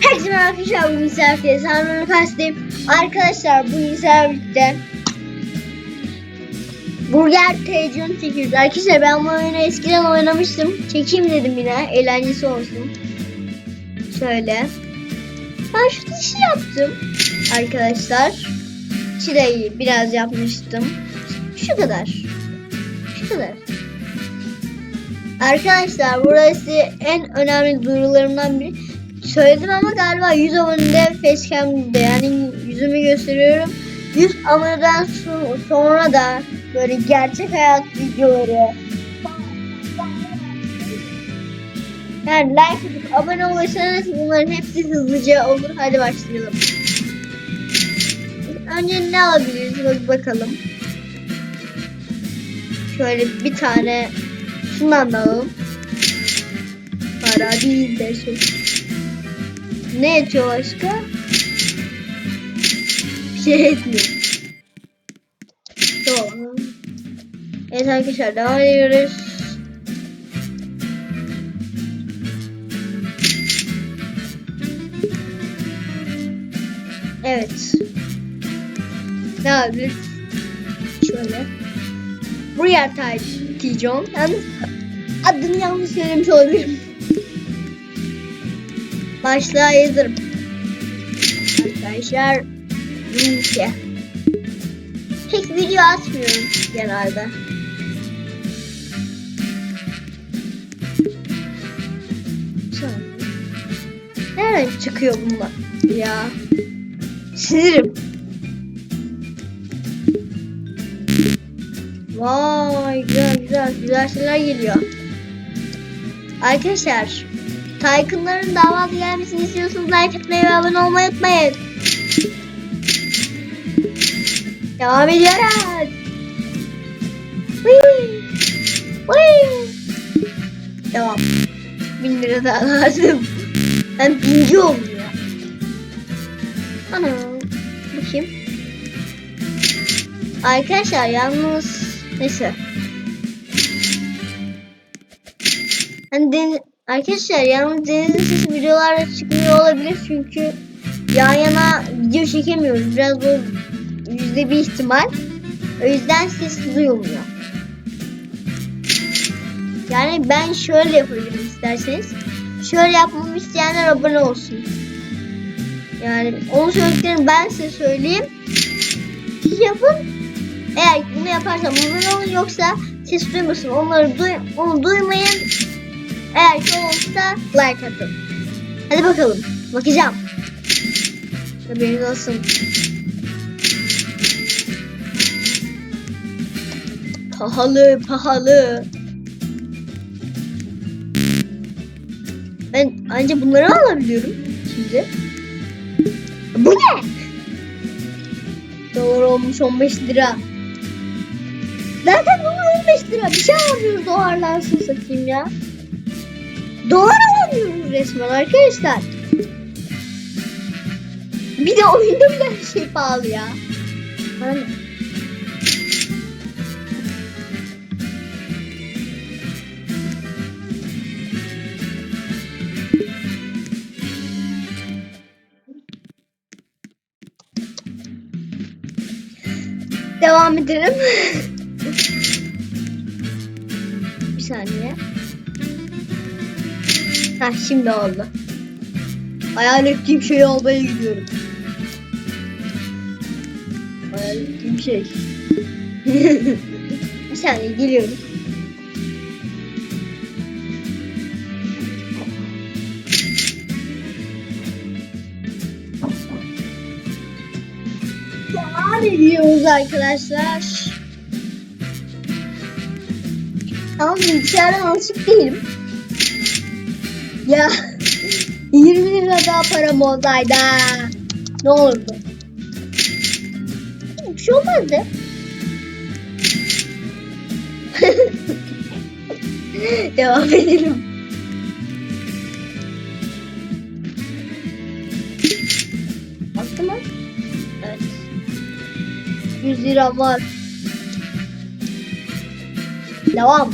Herkese merhaba arkadaşlar bugün misafir Sanrı'nın kastayım. Arkadaşlar bu misafirlikte Burger televizyon çekiyoruz. Arkadaşlar ben bu oyunu eskiden oynamıştım. Çekeyim dedim yine. Eğlencesi olsun. Şöyle. Ben şu dişi yaptım. Arkadaşlar. Çileyi biraz yapmıştım. Şu kadar. Şu kadar. Arkadaşlar burası en önemli duyurularımdan biri. Söyledim ama galiba 100 abonede facecam'de yani yüzümü gösteriyorum. 100 aboneden so- sonra da böyle gerçek hayat videoları yani like atıp abone olursanız bunların hepsi hızlıca olur. Hadi başlayalım. Önce ne alabiliriz bak bakalım. Şöyle bir tane şundan da alalım. Para değil de şey. Ne yetiyor başka? Bir şey etmiyor. Tamam. Evet arkadaşlar devam ediyoruz. Evet. Ne yapabiliriz? Şöyle. Buraya Tijon. Yalnız adını yanlış söylemiş olabilirim. Başlığa yazarım. Arkadaşlar linki. Pek video atmıyorum genelde. Nereden çıkıyor bunlar ya? Sinirim. Vay güzel güzel güzel şeyler geliyor. Arkadaşlar Tycoon'ların davalı gelmesini istiyorsanız like etmeyi ve abone olmayı unutmayın. Devam ediyoruz. Whee! Devam. Bin lira daha lazım. Ben binci oldum ya. Ana. Bakayım. Arkadaşlar yalnız neyse. Hani deniz, arkadaşlar yalnız denizin sesi videolarda çıkmıyor olabilir çünkü yan yana video çekemiyoruz. Biraz bu yüzde bir ihtimal. O yüzden ses duyulmuyor. Yani ben şöyle yapabilirim isterseniz. Şöyle yapmamı isteyenler abone olsun. Yani onu söylediklerini ben size söyleyeyim. Siz yapın. Eğer bunu yaparsam abone olun yoksa ses duymasın. Onları duy onu duymayın. Eğer ki olursa like atın. Hadi bakalım. Bakacağım. Haberiniz olsun. Pahalı pahalı. Ben ancak bunları alabiliyorum şimdi. Bu ne? Dolar olmuş 15 lira. Zaten dolar 15 lira. Bir şey alamıyoruz dolarlarsın satayım ya. Dolar alamıyoruz resmen arkadaşlar. Bir de oyunda bile her şey pahalı ya. Bana? Devam edelim. Bir saniye. Ha şimdi oldu. Hayal ettiğim şeyi almaya gidiyorum. Hayal ettiğim şey. Bir saniye geliyorum. Devam ediyoruz arkadaşlar. Ama bilgisayardan alışık değilim. Ya 20 lira daha param olsaydı ne olurdu? Bir şey olmazdı. Devam edelim. Baktı mı? Evet. 100 lira var. Devam.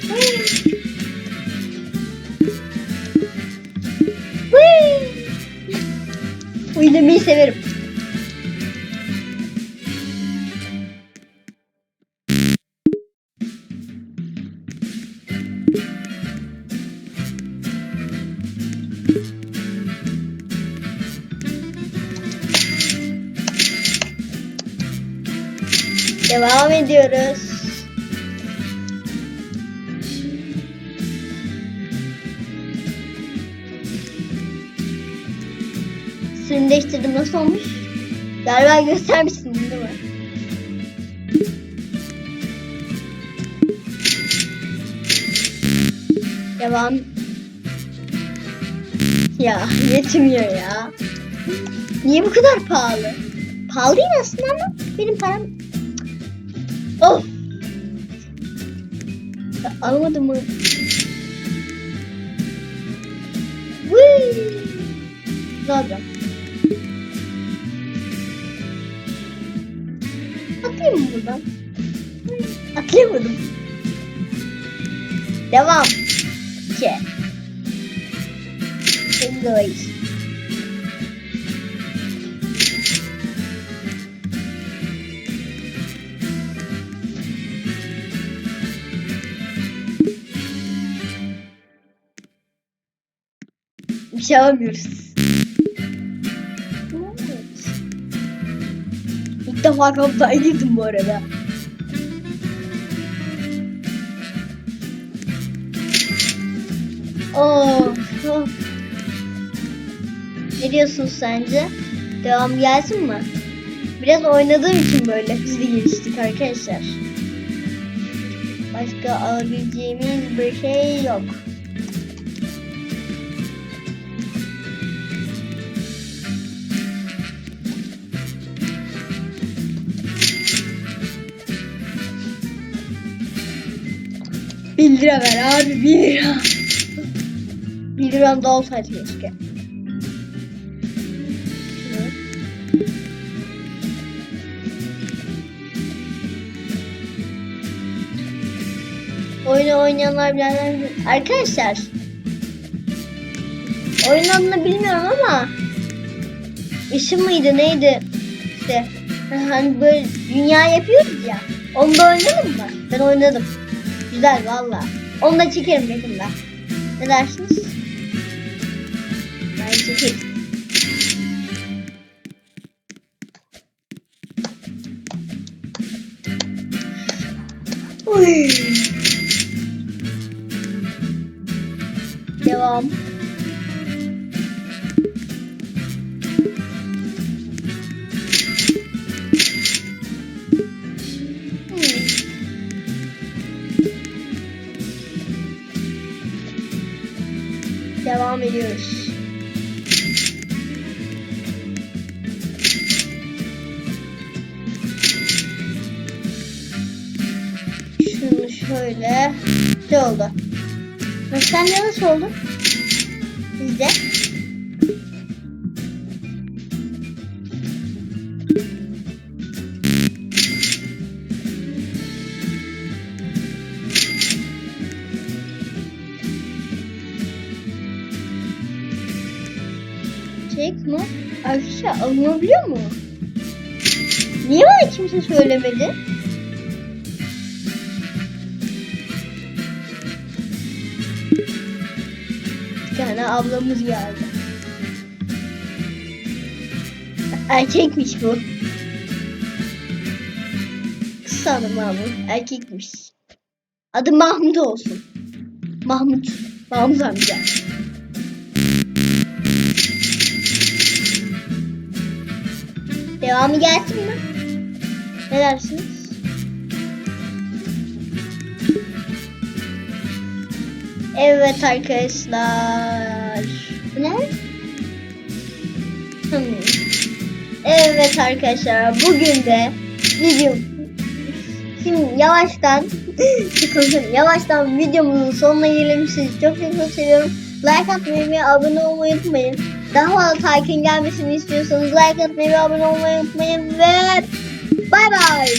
Whee! Uyumayı severim. Devam ediyoruz. Suyunu değiştirdim nasıl olmuş? Galiba göstermişsin değil mi? Devam. Ya yetmiyor ya. Niye bu kadar pahalı? Pahalı değil aslında ama benim param... Of! Ya, almadım mı? Whee! Ne yapacağım? Buradan? Atlayamadım. Devam. İki. English. Bir şey alamıyoruz. Defa kaptaya girdim bu arada. Of, of. Ne diyorsun sence? Devam gelsin mi? Biraz oynadığım için böyle hızlı geliştik arkadaşlar. Başka alabileceğimiz bir şey yok. Bir lira ver abi bir lira. Bir liram da olsaydı keşke. Oyunu oynayanlar bilenler. Arkadaşlar. Oyun adını bilmiyorum ama işim mıydı neydi? İşte hani böyle dünya yapıyoruz ya. Onu da oynadın mı? Ben oynadım. Güzel valla. Onu da çekerim yakında. Ne dersiniz? Ben çekeyim. Uy. Devam. Ediyoruz. Şunu şöyle. Ne oldu? Sen nasıl oldu? Bizde. Çek mi? Arkadaşlar alınabiliyor mu? Niye bana kimse söylemedi? Bir tane ablamız geldi. Erkekmiş bu. Ben bu. Erkekmiş. Adı Mahmut olsun. Mahmut. Mahmut amca. Devamı gelsin mi? Ne dersiniz? Evet arkadaşlar. Bu ne? Hmm. Evet arkadaşlar bugün de video şimdi yavaştan konuşalım. yavaştan videomuzun sonuna gelelim. Sizi çok çok seviyorum. Like atmayı ve abone olmayı unutmayın. Daha fazla takip gelmesini istiyorsanız like atmayı ve abone olmayı unutmayın ve bay bay.